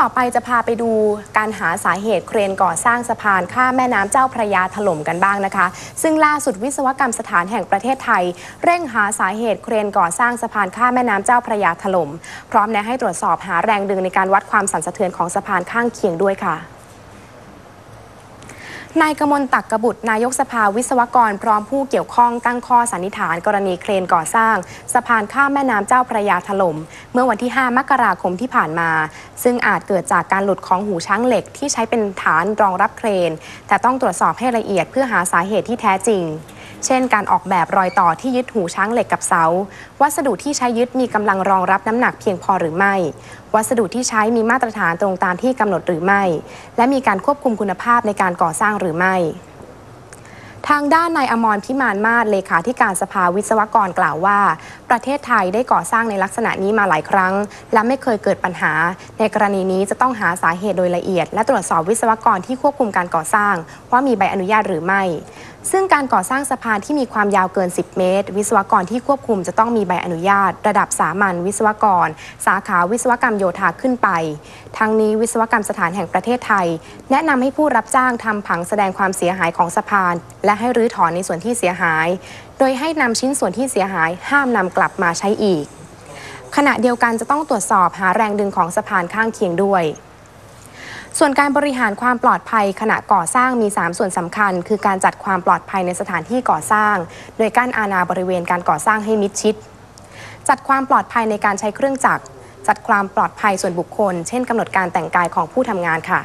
ต่อไปจะพาไปดูการหาสาเหตุเครนก่อสร้างสะพานข้ามแม่น้ำเจ้าพระยาถล่มกันบ้างนะคะ ซึ่งล่าสุดวิศวกรรมสถานแห่งประเทศไทย เร่งหาสาเหตุเครนก่อสร้างสะพานข้ามแม่น้ำเจ้าพระยาถล่มพร้อมแนะให้ตรวจสอบหาแรงดึงในการวัดความสั่นสะเทือนของสะพานข้างเคียงด้วยค่ะ นายกมลตักกบุตรนายกสภาวิศวกรพร้อมผู้เกี่ยวข้องตั้งข้อสันนิษฐานกรณีเครนก่อสร้าง สะพานข้ามแม่น้ำเจ้าพระยาถล่มเมื่อวันที่ 5 มกราคมที่ผ่านมา ซึ่งอาจเกิดจากการหลุดของหูช้างเหล็กที่ใช้เป็นฐานรองรับเครน แต่ต้องตรวจสอบให้ละเอียดเพื่อหาสาเหตุที่แท้จริง เช่น การออกแบบรอยต่อที่ยึดหูช้างเหล็กกับเสา วัสดุที่ใช้ยึดมีกำลังรองรับน้ำหนักเพียงพอหรือไม่ วัสดุที่ใช้มีมาตรฐานตรงตามที่กำหนดหรือไม่ และมีการควบคุมคุณภาพในการก่อสร้างหรือไม่ ทางด้านนายอมรพิมานมาศเลขาธิการสภาวิศวกรกล่าวว่า ประเทศไทยได้ก่อสร้างในลักษณะนี้มาหลายครั้ง และไม่เคยเกิดปัญหา ในกรณีนี้จะต้องหาสาเหตุโดยละเอียด และตรวจสอบวิศวกรที่ควบคุมการก่อสร้าง ว่ามีใบอนุญาตหรือไม่ ซึ่งการก่อสร้างสะพานที่มีความยาวเกิน 10 เมตร วิศวกรที่ควบคุมจะต้องมีใบอนุญาต ระดับสามัญวิศวกร สาขาวิศวกรรมโยธาขึ้นไป ทั้งนี้วิศวกรรมสถานแห่งประเทศไทย แนะนำให้ผู้รับจ้างทำผังแสดงความเสียหายของสะพาน และให้รื้อถอนในส่วนที่เสียหาย โดยให้นำชิ้นส่วนที่เสียหาย ห้ามนำกลับมาใช้อีก ขณะเดียวกันจะต้องตรวจสอบหาแรงดึงของสะพานข้างเคียงด้วยส่วนการบริหารความปลอดภัยขณะก่อสร้างมี 3 ส่วนสำคัญ คือการจัดความปลอดภัยในสถานที่ก่อสร้าง โดยกั้นอาณาบริเวณการก่อสร้างให้มิดชิด จัดความปลอดภัยในการใช้เครื่องจักร จัดความปลอดภัยส่วนบุคคล เช่นกำหนดการแต่งกายของผู้ทำงานค่ะ